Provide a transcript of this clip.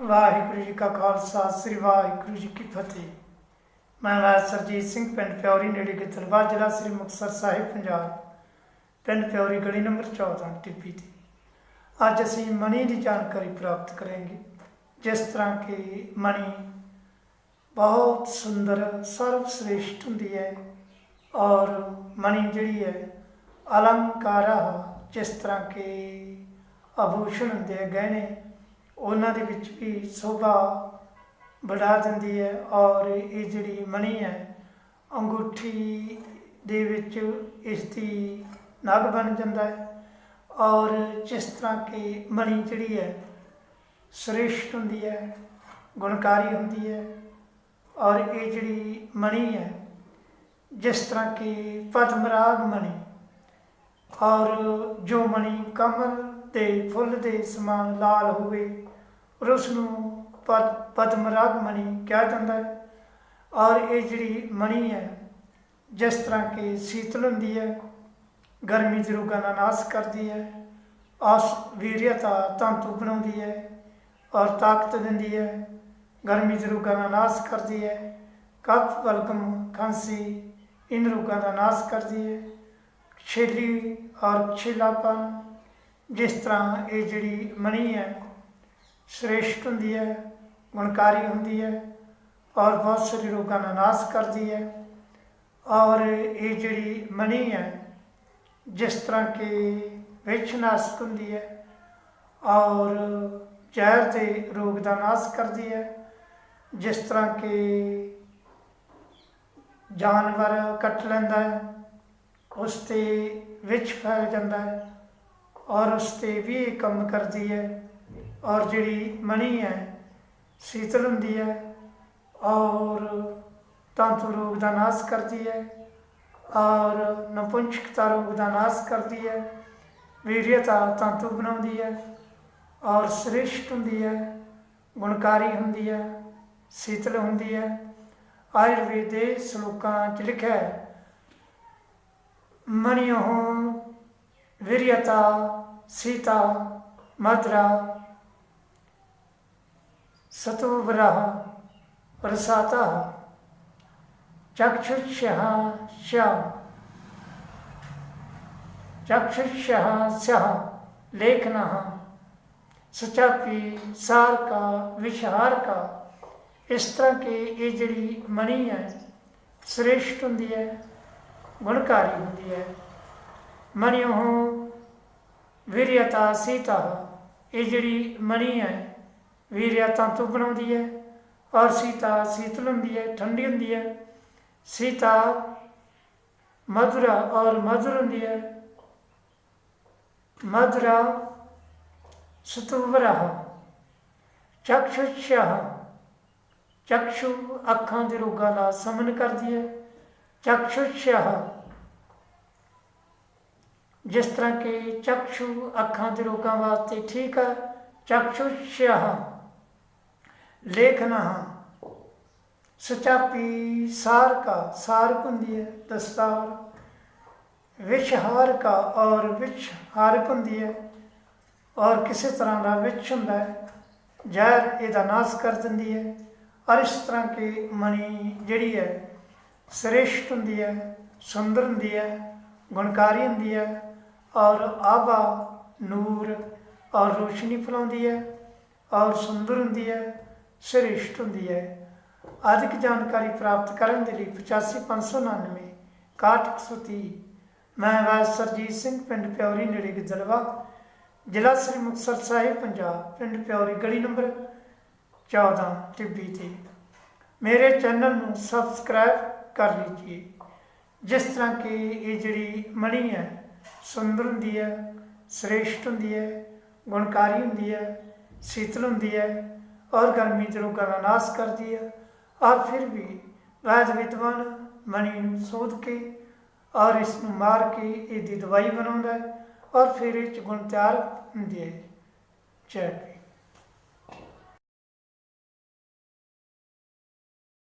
ਵਾਹਿਗੁਰੂ ਜੀ ਕਾ ਖਾਲਸਾ, ਸ੍ਰੀ ਵਾਹਿਗੁਰੂ ਜੀ ਕੀ ਫਤਿਹ। ਮੈਂ ਰਾਜ ਸਰਜੀਤ ਸਿੰਘ, ਪਿੰਡ ਪਿਉਰੀ ਨੇੜੇ ਗਿੱਦੜਵਾ ਜ਼ਿਲ੍ਹਾ ਸ੍ਰੀ ਮੁਕਤਸਰ ਸਾਹਿਬ, ਪੰਜਾਬ। ਪਿੰਡ ਪਿਉਰੀ ਗਲੀ ਨੰਬਰ 14 ਟਿੱਬੀ ਤੇ। ਅੱਜ ਅਸੀਂ ਮਣੀ ਦੀ ਜਾਣਕਾਰੀ ਪ੍ਰਾਪਤ ਕਰਾਂਗੇ, ਜਿਸ ਤਰ੍ਹਾਂ ਕਿ ਮਣੀ ਬਹੁਤ ਸੁੰਦਰ ਸਰਵ ਸ੍ਰੇਸ਼ਟ ਹੁੰਦੀ ਹੈ ਔਰ ਮਣੀ ਜਿਹੜੀ ਹੈ ਅਲੰਕਾਰਾ, ਜਿਸ ਤਰ੍ਹਾਂ ਕਿ ਆਭੂਸ਼ਣ ਹੁੰਦੇ ਆ, ਗਹਿਣੇ ਉਹਨਾਂ ਦੇ ਵਿੱਚ ਵੀ ਸ਼ੋਭਾ ਵਧਾ ਦਿੰਦੀ ਹੈ ਔਰ ਇਹ ਜਿਹੜੀ ਮਣੀ ਹੈ, ਅੰਗੂਠੀ ਦੇ ਵਿੱਚ ਇਸ ਦੀ ਨਗ ਬਣ ਜਾਂਦਾ ਹੈ ਔਰ ਜਿਸ ਤਰ੍ਹਾਂ ਕਿ ਮਣੀ ਜਿਹੜੀ ਹੈ, ਸ੍ਰੇਸ਼ਟ ਹੁੰਦੀ ਹੈ, ਗੁਣਕਾਰੀ ਹੁੰਦੀ ਹੈ ਔਰ ਇਹ ਜਿਹੜੀ ਮਣੀ ਹੈ, ਜਿਸ ਤਰ੍ਹਾਂ ਕਿ ਪਦਮਰਾਗ ਮਣੀ ਔਰ ਜੋ ਮਣੀ ਕਮਲ ਦੇ ਫੁੱਲ ਦੇ ਸਮਾਨ ਲਾਲ ਹੋਵੇ ਔਰ ਉਸ ਨੂੰ ਪਦ ਪਦਮਰਾਗ ਮਣੀ ਕਿਹਾ ਜਾਂਦਾ ਹੈ। ਔਰ ਇਹ ਜਿਹੜੀ ਮਣੀ ਹੈ, ਜਿਸ ਤਰ੍ਹਾਂ ਕਿ ਸ਼ੀਤਲ ਹੁੰਦੀ ਹੈ, ਗਰਮੀ ਦੇ ਰੋਗਾਂ ਦਾ ਨਾਸ਼ ਕਰਦੀ ਹੈ ਆਸ ਵੀਰਤਾ ਤੰਤੂ ਬਣਾਉਂਦੀ ਹੈ, ਔਰ ਤਾਕਤ ਦਿੰਦੀ ਹੈ, ਗਰਮੀ ਦੇ ਰੋਗਾਂ ਦਾ ਨਾਸ਼ ਕਰਦੀ ਹੈ, ਕਫ ਬਲਗਮ ਖਾਂਸੀ, ਇਨ ਰੋਗਾਂ ਦਾ ਨਾਸ਼ ਕਰਦੀ ਹੈ, ਛੇਲੀ ਔਰ ਛਿਲਾਪਨ, ਜਿਸ ਤਰ੍ਹਾਂ ਇਹ ਜਿਹੜੀ ਮਣੀ ਹੈ ਸ੍ਰੇਸ਼ਟ ਹੁੰਦੀ ਹੈ, ਗੁਣਕਾਰੀ ਹੁੰਦੀ ਹੈ ਔਰ ਬਹੁਤ ਸਾਰੇ ਰੋਗਾਂ ਦਾ ਨਾਸ਼ ਕਰਦੀ ਹੈ ਔਰ ਇਹ ਜਿਹੜੀ ਮਣੀ ਹੈ, ਜਿਸ ਤਰ੍ਹਾਂ ਕਿ ਵਿਛਨਾਸ਼ਕ ਹੁੰਦੀ ਹੈ ਔਰ ਜ਼ਹਿਰ ਦੇ ਰੋਗ ਦਾ ਨਾਸ਼ ਕਰਦੀ ਹੈ, ਜਿਸ ਤਰ੍ਹਾਂ ਕਿ ਜਾਨਵਰ ਕੱਟ ਲੈਂਦਾ ਹੈ, ਉਸ ਤੇ ਵਿਚ ਫੈਲ ਜਾਂਦਾ ਹੈ ਔਰ ਉਸ ਤੇ ਵੀ ਇਹ ਕੰਮ ਕਰਦੀ ਹੈ। ਔਰ ਜਿਹੜੀ ਮਣੀ ਹੈ ਸ਼ੀਤਲ ਹੁੰਦੀ ਹੈ, ਔਰ ਤੰਤੂ ਰੋਗ ਦਾ ਨਾਸ਼ ਕਰਦੀ ਹੈ, ਔਰ ਨਪੁੰਸਕਤਾ ਰੋਗ ਦਾ ਨਾਸ਼ ਕਰਦੀ ਹੈ ਵੀਰਯਤਾ ਤੰਤੂ ਬਣਾਉਂਦੀ ਹੈ, ਔਰ ਸ੍ਰੇਸ਼ਟ ਹੁੰਦੀ ਹੈ, ਗੁਣਕਾਰੀ ਹੁੰਦੀ ਹੈ, ਸ਼ੀਤਲ ਹੁੰਦੀ ਹੈ। ਆਯੁਰਵੇਦ ਦੇ ਸ਼ਲੋਕਾਂ 'ਚ ਲਿਖਿਆ ਹੈ ਮਣਿਓ ਵੀਰਯਤਾ ਸੀਤਾ ਮਦਰਾ ਸਤੁਵਰਾ ਪ੍ਰਸਾਤਾ चक्षुष्यः स्याः चक्षुष्यः स्याः लेखनः सचापी सार का विचार का ਇਸ ਤਰ੍ਹਾਂ ਕਿ ਇਹ ਜਿਹੜੀ ਮਣੀ ਹੈ ਸ੍ਰੇਸ਼ਟ ਹੁੰਦੀ ਹੈ ਗੁਣਕਾਰੀ ਹੁੰਦੀ ਹੈ ਮਣਿਓ ਵੀਰਯਤਾ ਸੀਤਾ ਇਹ ਜਿਹੜੀ ਮਣੀ ਹੈ ਵੀਰਿਆ ਤੰਤੂ ਬਣਾਉਂਦੀ ਹੈ ਔਰ ਸੀਤਾ ਸੀਤਲ ਹੁੰਦੀ ਹੈ, ਠੰਡੀ ਹੁੰਦੀ ਹੈ। ਸੀਤਾ ਮਧੁਰਾ ਔਰ ਮਧੁਰ ਹੁੰਦੀ ਹੈ। ਮਧੁਰਾ ਸਤਵਰਹ, ਚਕਸ਼ੁਸ਼ਹ, ਚਕਸ਼ੂ ਅੱਖਾਂ ਦੇ ਰੋਗਾਂ ਦਾ ਸਮਨ ਕਰਦੀ ਹੈ। ਚਕਸ਼ੁਸ਼ਹ, ਜਿਸ ਤਰ੍ਹਾਂ ਕਿ ਚਕਸ਼ੂ ਅੱਖਾਂ ਦੇ ਰੋਗਾਂ ਵਾਸਤੇ ਠੀਕ ਹੈ। ਚਕਸ਼ੁਸ਼ਹ ਲੇਖਨਾ ਸਚਾਪੀ ਸਾਰ ਕਾ ਸਾਰਕ ਹੁੰਦੀ ਹੈ ਦਸਤਾਰ ਵਿਸ਼ਹਾਰ ਕਾ ਔਰ ਵਿਸ਼ਹਾਰਕ ਹੁੰਦੀ ਹੈ ਔਰ ਕਿਸੇ ਤਰ੍ਹਾਂ ਦਾ ਵਿਚ ਹੁੰਦਾ ਹੈ, ਜ਼ਹਿਰ ਇਹਦਾ ਨਾਸ਼ ਕਰ ਦਿੰਦੀ ਹੈ ਔਰ ਇਸ ਤਰ੍ਹਾਂ ਕਿ ਮਣੀ ਜਿਹੜੀ ਹੈ, ਸ੍ਰੇਸ਼ਟ ਹੁੰਦੀ ਹੈ ਸੁੰਦਰ ਹੁੰਦੀ ਹੈ ਗੁਣਕਾਰੀ ਹੁੰਦੀ ਹੈ ਔਰ ਆਭਾ ਨੂਰ ਔਰ ਰੋਸ਼ਨੀ ਫਲਾਉਂਦੀ ਹੈ ਔਰ ਸੁੰਦਰ ਹੁੰਦੀ ਹੈ ਸ੍ਰੇਸ਼ਟ ਹੁੰਦੀ ਹੈ। ਅਧਿਕ ਜਾਣਕਾਰੀ ਪ੍ਰਾਪਤ ਕਰਨ ਦੇ ਲਈ 85599 6130 ਮੈਂ ਰਾਜ ਸਰਜੀਤ ਸਿੰਘ ਪਿੰਡ ਪਿਉਰੀ ਨੇੜੇ ਗਿੱਦੜਵਾ, ਜ਼ਿਲ੍ਹਾ ਸ੍ਰੀ ਮੁਕਤਸਰ ਸਾਹਿਬ, ਪੰਜਾਬ, ਪਿੰਡ ਪਿਉਰੀ ਗਲੀ ਨੰਬਰ 14 ਟਿੱਬੀ ਤੇ। ਮੇਰੇ ਚੈਨਲ ਨੂੰ ਸਬਸਕ੍ਰਾਈਬ ਕਰ ਲੀਜੀਏ, ਜਿਸ ਤਰ੍ਹਾਂ ਕਿ ਇਹ ਜਿਹੜੀ ਮਣੀ ਹੈ, ਸੁੰਦਰ ਹੁੰਦੀ ਹੈ, ਸ੍ਰੇਸ਼ਟ ਹੁੰਦੀ ਹੈ, ਗੁਣਕਾਰੀ ਹੁੰਦੀ ਹੈ, ਸ਼ੀਤਲ ਹੁੰਦੀ ਹੈ ਔਰ ਗਰਮੀ ਦੇ ਰੋਗਾਂ ਦਾ ਨਾਸ਼ ਕਰਦੀ ਹੈ ਔਰ ਫਿਰ ਵੀ ਵੈਦ ਵਿਦਵਾਨ ਮਣੀ ਨੂੰ ਸੋਧ ਕੇ ਔਰ ਇਸ ਨੂੰ ਮਾਰ ਕੇ ਇਹਦੀ ਦਵਾਈ ਬਣਾਉਂਦਾ ਔਰ ਫਿਰ ਇਹ ਚ ਗੁਣ ਤਿਆਰ ਹੁੰਦੀ ਹੈ ਚੈੱਕ